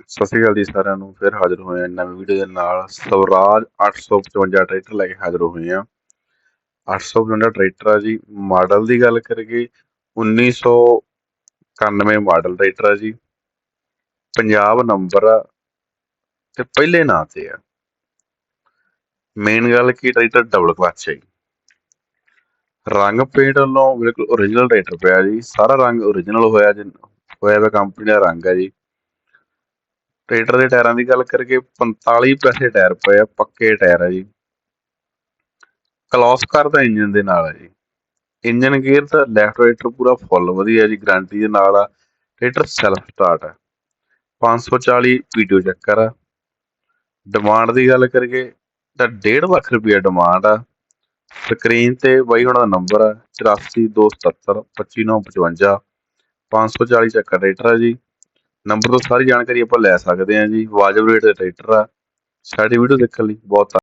ਸਤਿ ਸ਼੍ਰੀ ਅਕਾਲ ਜੀ ਸਾਰਿਆਂ ਨੂੰ, ਫਿਰ ਹਾਜ਼ਰ ਹੋਏ ਹਾਂ ਨਵੀਂ ਵੀਡੀਓ ਦੇ ਨਾਲ। ਸਵਰਾਜ 855 ਟਰੈਕਟਰ ਲੈ ਕੇ ਹਾਜ਼ਰ ਹੋਏ ਹਾਂ। 855 ਟਰੈਕਟਰ ਆ ਜੀ, ਮਾਡਲ ਦੀ ਗੱਲ ਕਰੀਏ 1991 ਮਾਡਲ ਟਰੈਕਟਰ ਆ ਜੀ। ਪੰਜਾਬ ਨੰਬਰ ਆ ਤੇ ਪਹਿਲੇ ਨਾਂ ਤੇ ਆ। ਮੇਨ ਗੱਲ ਕੀ, ਟਰੈਕਟਰ ਡਬਲ ਕਲਚ ਹੈ ਜੀ। ਰੰਗ ਪੇਂਟ ਵੱਲੋਂ ਬਿਲਕੁਲ ਓਰੀਜਨਲ ਟਰੈਕਟਰ ਪਿਆ ਜੀ, ਸਾਰਾ ਰੰਗ ਓਰੀਜਨਲ ਹੋਇਆ ਜੀ, ਹੋਇਆ ਵਾ ਕੰਪਨੀ ਦਾ ਰੰਗ ਹੈ ਜੀ। ਟਰੈਕਟਰ ਦੇ ਟਾਇਰਾਂ ਦੀ ਗੱਲ ਕਰੀਏ 45 ਪੈਸੇ ਟਾਇਰ ਪਏ ਆ, ਪੱਕੇ ਟਾਇਰ ਆ ਜੀ। ਕਲੋਸ ਕਰਦਾ ਇੰਜਨ ਦੇ ਨਾਲ ਹੈ ਜੀ। ਇੰਜਨ ਗੇਅਰ ਦਾ ਲੈਫਟ ਰਾਈਟਰ ਪੂਰਾ ਫੁੱਲ ਵਧੀਆ ਜੀ ਗਾਰੰਟੀ ਦੇ ਨਾਲ ਆ। ਟਰੈਕਟਰ ਸੈਲਫ ਸਟਾਰਟ ਹੈ 540 ਵੀਡੀਓ ਚੱਕਰ ਆ। ਡਿਮਾਂਡ ਦੀ ਗੱਲ ਕਰੀਏ ਤਾਂ 1.5 ਲੱਖ ਰੁਪਏ ਡਿਮਾਂਡ ਆ। ਸਕਰੀਨ ਤੇ ਬਾਈ ਹੁਣ ਦਾ ਨੰਬਰ ਆ 8427 25955 540 ਚੱਕਰ ਟਰੈਕਟਰ ਆ ਜੀ। ਨੰਬਰ ਤੋਂ ਸਾਰੀ ਜਾਣਕਾਰੀ ਆਪਾਂ ਲੈ ਸਕਦੇ ਹਾਂ ਜੀ। ਵਾਜਬ ਰੇਟ ਦੇ ਟਰੈਕਟਰ ਆ। ਸਾਡੀ ਵੀਡੀਓ ਦੇਖਣ ਲਈ ਬਹੁਤ